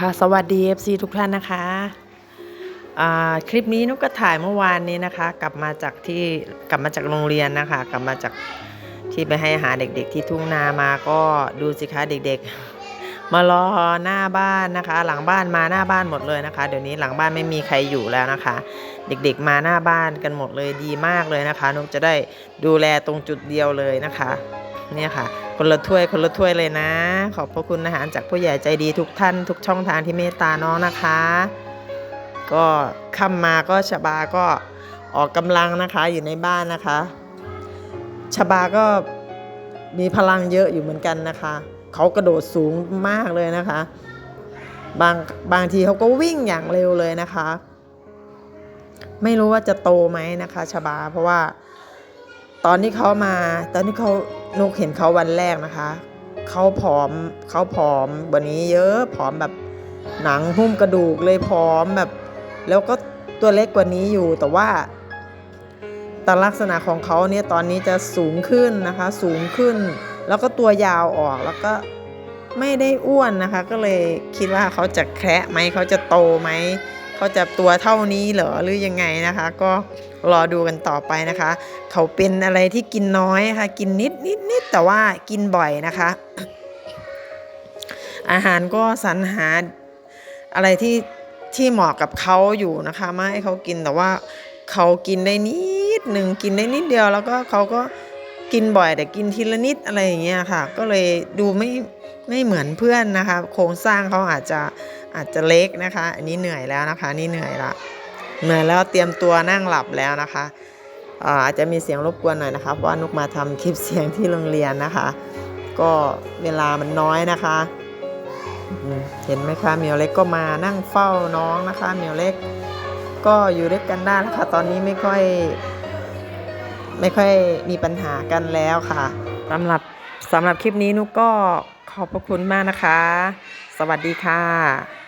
ค่ะสวัสดี FC ทุกท่านนะคะคลิปนี้นุกก็ถ่ายเมื่อวานนี้นะคะ กลับมาจากที่กลับมาจากโรงเรียนนะคะ กลับมาจากที่ไปให้อาหารเด็ก ๆ ที่ทุ่งนามาก็ดูสิคะเด็ก ๆ มารอหน้าบ้านนะคะ หลังบ้านมาหน้าบ้านหมดเลยนะคะ เดี๋ยวนี้หลังบ้านไม่มีใครอยู่แล้วนะคะ เด็กๆมาหน้าบ้านกันหมดเลยดีมากเลยนะคะนุกจะได้ดูแลตรงจุดเดียวเลยนะคะ เนี่ยค่ะ คนละถ้วยคนละถ้วยเลยนะ ขอบพระคุณอาหารจากผู้ใหญ่ใจดีทุกท่านทุกช่องทางที่เมตตาน้องนะคะ ก็ค่ำมาก็ชบาก็ออกกำลังนะคะอยู่ในบ้านนะคะชบาก็มีพลังเยอะอยู่เหมือนกันนะคะ เขากระโดดสูงมากเลยนะคะ บางบางทีเขาก็วิ่งอย่างเร็วเลยนะคะ ไม่รู้ว่าจะโตไหมนะคะชบาเพราะว่า ตอนที่เขามา ตอนที่เขานกเห็นเขาวันแรกนะคะ เขาผอมเขาผอมว่านี้เยอะผอมแบบหนังหุ้มกระดูกเลยผอมแบบ แล้วก็ตัวเล็กกว่านี้อยู่แต่ว่าตลักษณะของเขาเนี่ยตอนนี้จะสูงขึ้นนะคะ สูงขึ้น แล้วก็ตัวยาวออกแล้วก็ไม่ได้อ้วนนะคะ ก็เลยคิดว่าเขาจะแคระไหมเขาจะโตไหม เขาจะตัวเท่านี้เหรอหรือยังไงนะคะ ก็รอดูกันต่อไปนะคะ เขาเป็นอะไรที่กินน้อยค่ะ กินนิดนิดนิดแต่ว่ากินบ่อยนะคะ อาหารก็สรรหาอะไรที่ที่เหมาะกับเขาอยู่นะคะไม่ให้เขากินแต่ว่าเขากินได้นิดหนึ่งกินได้นิดเดียวแล้วก็เขาก็ กินบ่อยแต่กินทีละนิดอะไรอย่างเงี้ยค่ะ ก็เลยดูไม่ไม่เหมือนเพื่อนนะคะ โครงสร้างเขาอาจจะอาจจะเล็กนะคะ อันนี้เหนื่อยแล้วนะคะนี่เหนื่อยละเหนื่อยแล้วเตรียมตัวนั่งหลับแล้วนะคะอาจจะมีเสียงรบกวนหน่อยนะคะเพราะว่านุกมาทำคลิปเสียงที่โรงเรียนนะคะ ก็เวลามันน้อยนะคะ เห็นไหมคะเมียวเล็กก็มานั่งเฝ้าน้องนะคะเมียวเล็กก็อยู่ด้วยกันได้แล้วค่ะตอนนี้ไม่ค่อย ไม่ค่อยมีปัญหากันแล้วค่ะสำหรับสำหรับคลิปนี้นุกก็ขอบพระคุณมากนะคะ สวัสดีค่ะ